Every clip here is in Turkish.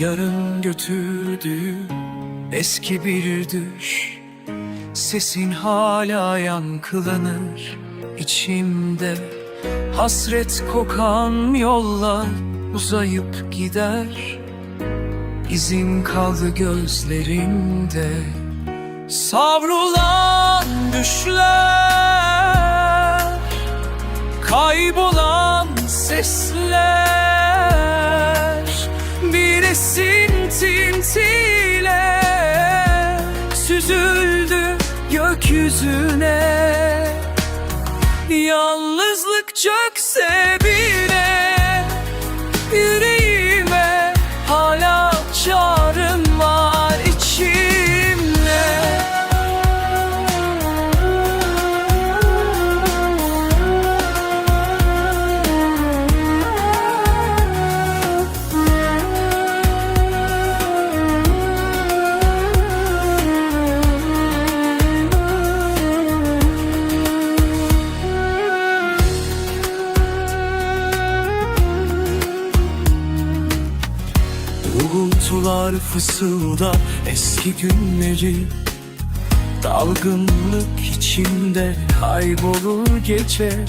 Yarın götürdüğü eski bir düş. Sesin hala yankılanır içimde. Hasret kokan yollar uzayıp gider. İzin kaldı gözlerinde. Savrulan düşler gökyüzüne Yalnızlık çökse bile Uğultular fısılda eski günleri. Dalgınlık içinde kaybolur gece.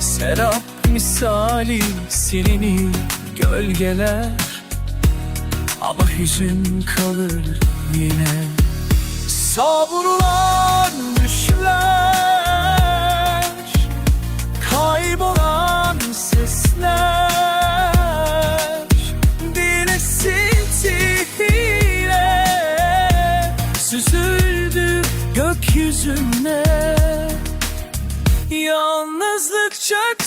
Serap misali silinir gölgeler. Ama hüzün kalır yine. Savrulan Süzüldü gökyüzüne Yalnızlık çökse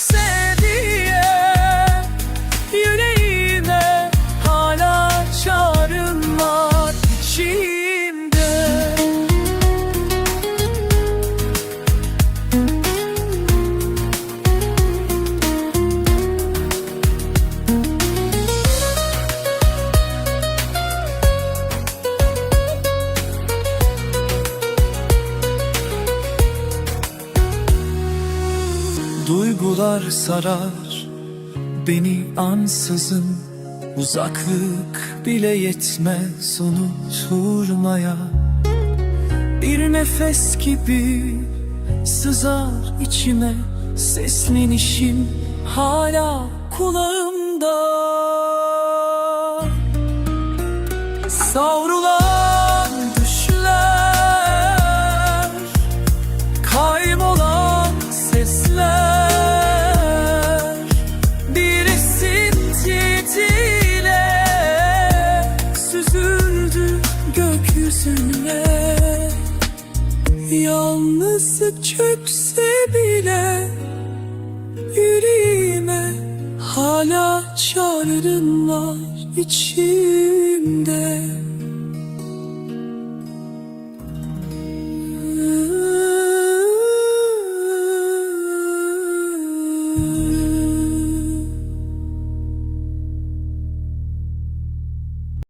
Duygular sarar beni ansızın. Uzaklık bile yetmez unutulmaya Bir nefes gibi sızar içime. Seslenişim hala kulağımda. Savrulan gökyüzüne Yalnızlık çökse bile Yüreğime hala çağrın var içimde Ooh.